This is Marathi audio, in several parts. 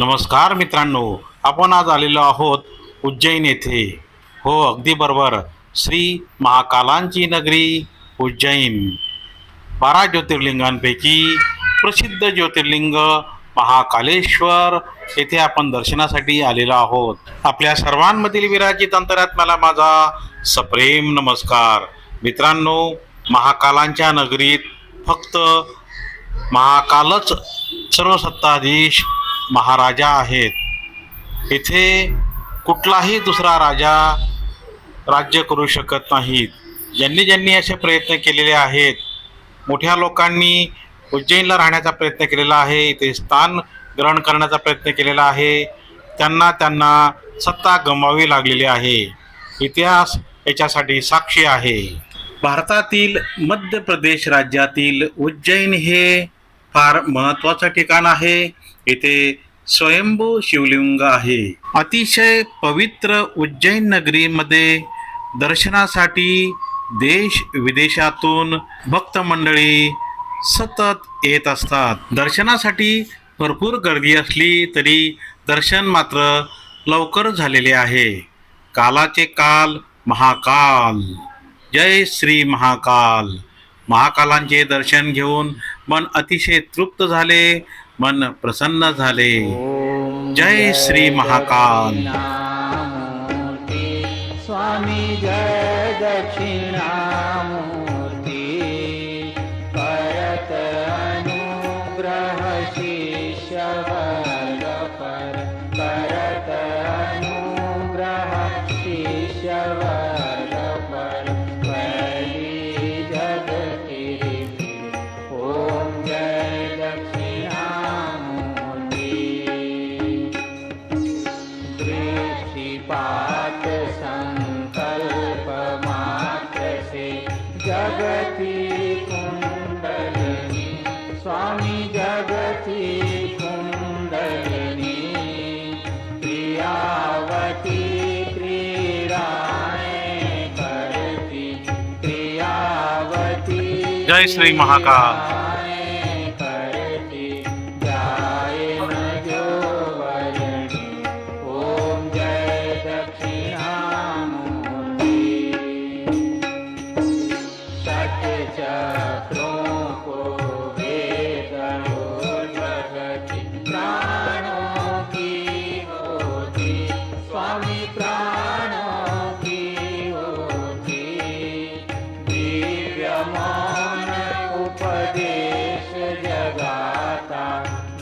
नमस्कार मित्रांनो आपण आज आलेलो आहोत उज्जैन येथे. हो अगदी बरोबर. श्री महाकालांची नगरी उज्जैन. बारा ज्योतिर्लिंगांपैकी प्रसिद्ध ज्योतिर्लिंग महाकालेश्वर येथे आपण दर्शनासाठी आलेलो आहोत. आपल्या सर्वांमधील विराजित अंतरात्म्याला माझा सप्रेम नमस्कार. मित्रांनो महाकालांच्या नगरीत फक्त महाकालच सर्व सत्ताधीश महाराजा आहेत. इथे कुठलाही दुसरा राजा राज्य करू शकत नाहीत. ज्यांनी ज्यांनी असे प्रयत्न केलेले आहेत मोठ्या लोकांनी उज्जैनला राहण्याचा प्रयत्न केलेला आहे इथे स्थान ग्रहण करण्याचा प्रयत्न केलेला आहे त्यांना त्यांना सत्ता गमवावी लागलेली आहे. इतिहास याच्यासाठी साक्षी आहे. भारतातील मध्य प्रदेश राज्यातील उज्जैन हे फार महत्त्वाचं ठिकाण आहे. येथे स्वयंभू शिवलिंग आहे. अतिशय पवित्र उज्जैन नगरीमध्ये दर्शनासाठी देश विदेशातून भक्त मंडळी सतत येत असतात. दर्शनासाठी भरपूर गर्दी असली तरी दर्शन मात्र लवकर झालेले आहे. कालाचे काल महाकाल. जय श्री महाकाल. महाकालांचे दर्शन घेऊन मन अतिशय तृप्त झाले मन प्रसन्न झाले. जय श्री महाकाल. स्वामी जय दक्षिणा जगती कुंडलिनी स्वामी जगती कुंडलिनी प्रियावती क्रीडाएं करती प्रियावती जय श्री महाकाल।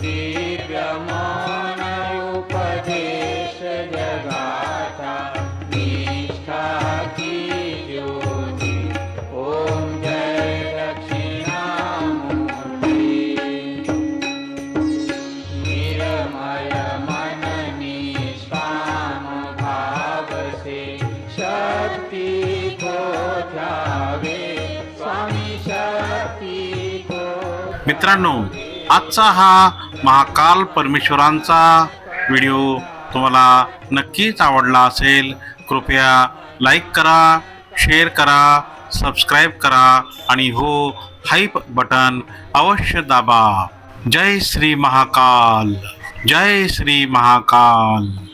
दिव्य मौन उपदेश जगाता निष्ठा की ज्योति। ओम जय दक्षिणामूर्ति। निरमय मन निष्काम भाव से शक्ति को ध्यावे स्वामी शक्ति को मित्रांनो आजचा हा महाकाल परमेश्वरांचा व्हिडिओ तुम्हाला नक्कीच आवडला असेल कृपया लाईक करा शेअर करा सबस्क्राईब करा आणि हो हाईप बटन अवश्य दाबा. जय श्री महाकाल. जय श्री महाकाल.